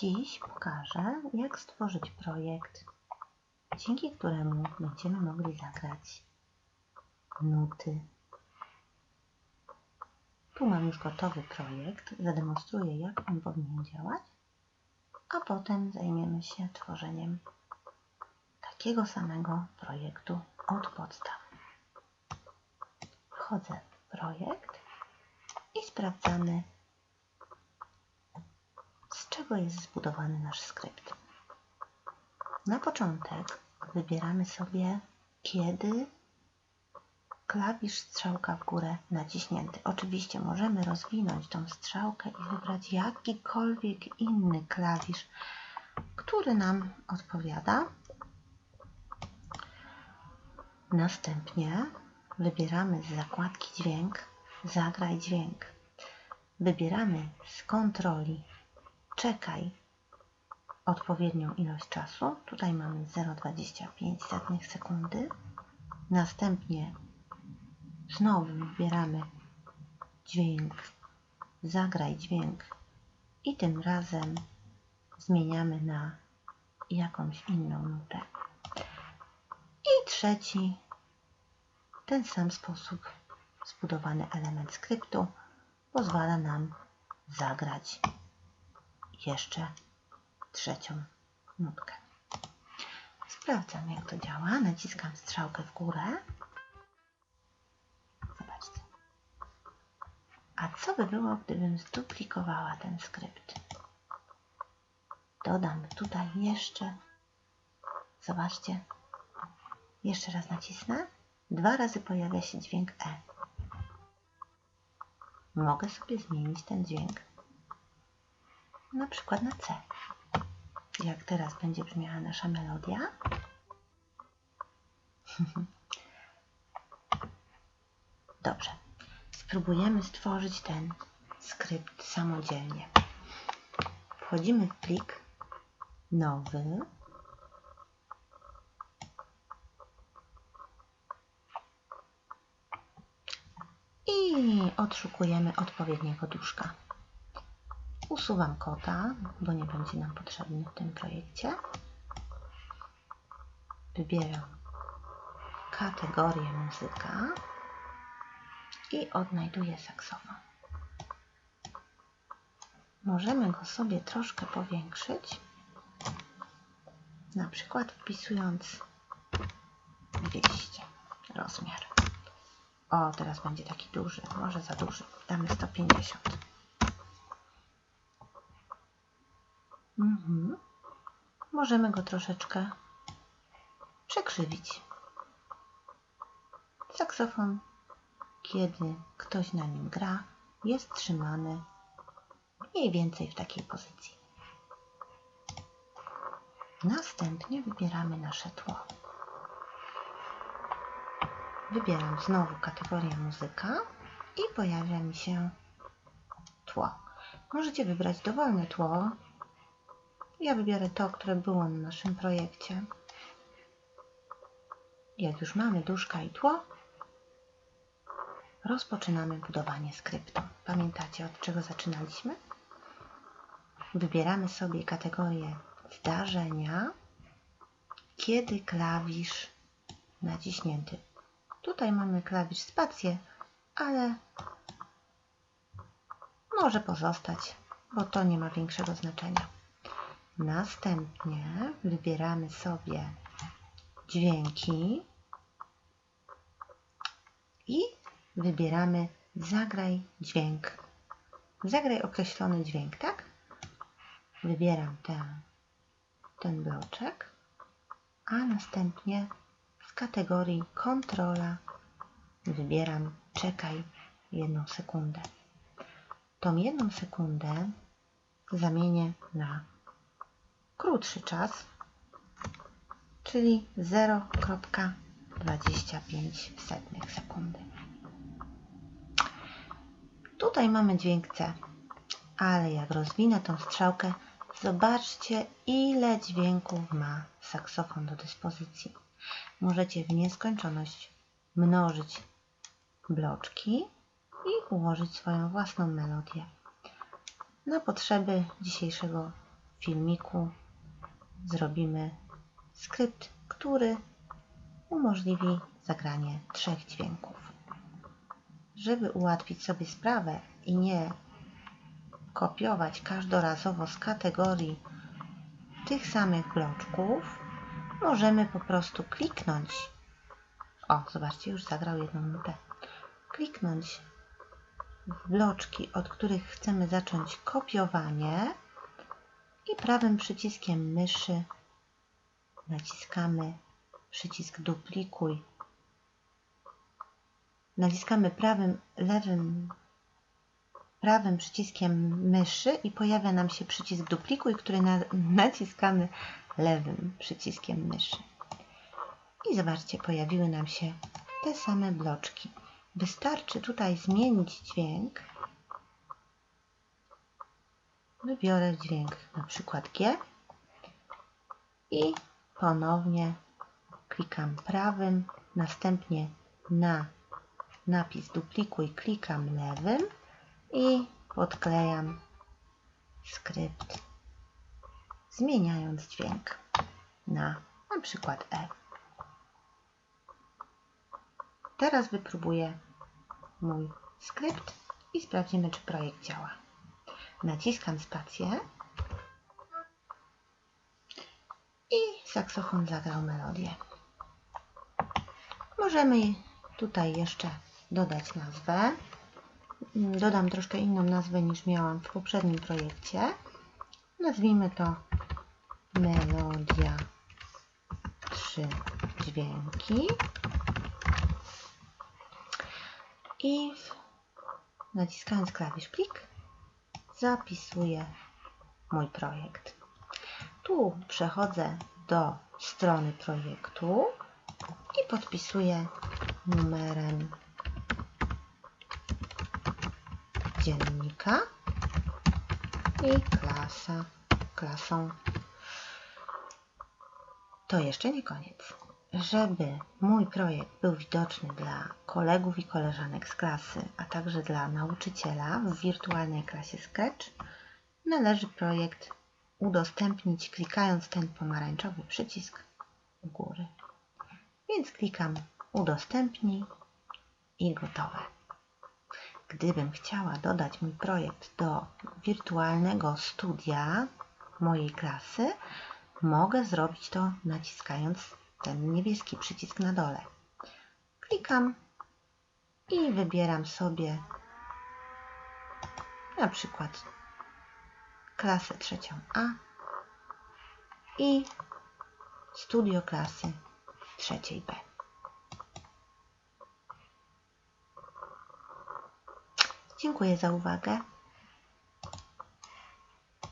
Dziś pokażę, jak stworzyć projekt, dzięki któremu będziemy mogli zagrać nuty. Tu mam już gotowy projekt, zademonstruję, jak on powinien działać, a potem zajmiemy się tworzeniem takiego samego projektu od podstaw. Wchodzę w projekt i sprawdzamy, czego jest zbudowany nasz skrypt. Na początek wybieramy sobie, kiedy klawisz strzałka w górę naciśnięty. Oczywiście możemy rozwinąć tą strzałkę i wybrać jakikolwiek inny klawisz, który nam odpowiada. Następnie wybieramy z zakładki dźwięk zagraj dźwięk. Wybieramy z kontroli czekaj odpowiednią ilość czasu. Tutaj mamy 0,25 sekundy. Następnie znowu wybieramy dźwięk, zagraj dźwięk i tym razem zmieniamy na jakąś inną nutę. I trzeci, ten sam sposób zbudowany element skryptu pozwala nam zagrać jeszcze trzecią nutkę. Sprawdzam jak to działa. Naciskam strzałkę w górę. Zobaczcie. A co by było, gdybym zduplikowała ten skrypt? Dodam tutaj jeszcze. Zobaczcie. Jeszcze raz nacisnę. Dwa razy pojawia się dźwięk E. Mogę sobie zmienić ten dźwięk na przykład na C. Jak teraz będzie brzmiała nasza melodia. Dobrze. Spróbujemy stworzyć ten skrypt samodzielnie. Wchodzimy w plik nowy. I odszukujemy odpowiedniego duszka. Usuwam kota, bo nie będzie nam potrzebny w tym projekcie. Wybieram kategorię muzyka i odnajduję saksofon. Możemy go sobie troszkę powiększyć, na przykład wpisując 200 rozmiar. O, teraz będzie taki duży, może za duży. Damy 150. Mhm. Możemy go troszeczkę przekrzywić. Saksofon, kiedy ktoś na nim gra, jest trzymany mniej więcej w takiej pozycji. Następnie wybieramy nasze tło. Wybieram znowu kategorię muzyka i pojawia mi się tło. Możecie wybrać dowolne tło, ja wybiorę to, które było na naszym projekcie. Jak już mamy duszka i tło, rozpoczynamy budowanie skryptu. Pamiętacie, od czego zaczynaliśmy? Wybieramy sobie kategorię zdarzenia, kiedy klawisz naciśnięty. Tutaj mamy klawisz spację, ale może pozostać, bo to nie ma większego znaczenia. Następnie wybieramy sobie dźwięki i wybieramy zagraj dźwięk. Zagraj określony dźwięk, tak? Wybieram ten, ten bloczek, a następnie z kategorii kontrola wybieram czekaj jedną sekundę. Tą jedną sekundę zamienię na krótszy czas, czyli 0,25 sekundy. Tutaj mamy dźwięk C, ale jak rozwinę tą strzałkę, zobaczcie ile dźwięków ma saksofon do dyspozycji. Możecie w nieskończoność mnożyć bloczki i ułożyć swoją własną melodię. Na potrzeby dzisiejszego filmiku zrobimy skrypt, który umożliwi zagranie trzech dźwięków. Żeby ułatwić sobie sprawę i nie kopiować każdorazowo z kategorii tych samych bloczków, możemy po prostu kliknąć. O, zobaczcie, już zagrał jedną nutę. Kliknąć w bloczki, od których chcemy zacząć kopiowanie i prawym przyciskiem myszy naciskamy przycisk duplikuj. Naciskamy prawym, lewym, prawym przyciskiem myszy i pojawia nam się przycisk duplikuj, który na, naciskamy lewym przyciskiem myszy. I zobaczcie, pojawiły nam się te same bloczki. Wystarczy tutaj zmienić dźwięk. Wybiorę dźwięk na przykład G i ponownie klikam prawym, następnie na napis duplikuj klikam lewym i podklejam skrypt, zmieniając dźwięk na na przykład E. Teraz wypróbuję mój skrypt i sprawdzimy, czy projekt działa. Naciskam spację i saksofon zagrał melodię. Możemy tutaj jeszcze dodać nazwę. Dodam troszkę inną nazwę niż miałam w poprzednim projekcie. Nazwijmy to melodia trzy dźwięki. I naciskając klawisz plik zapisuję mój projekt. Tu przechodzę do strony projektu i podpisuję numerem dziennika i klasa, klasą. To jeszcze nie koniec. Żeby mój projekt był widoczny dla kolegów i koleżanek z klasy, a także dla nauczyciela w wirtualnej klasie Sketch, należy projekt udostępnić klikając ten pomarańczowy przycisk u góry. Więc klikam udostępnij i gotowe. Gdybym chciała dodać mój projekt do wirtualnego studia mojej klasy, mogę zrobić to naciskając ten niebieski przycisk na dole. Klikam i wybieram sobie na przykład klasę trzecią A i studio klasy trzeciej B. Dziękuję za uwagę.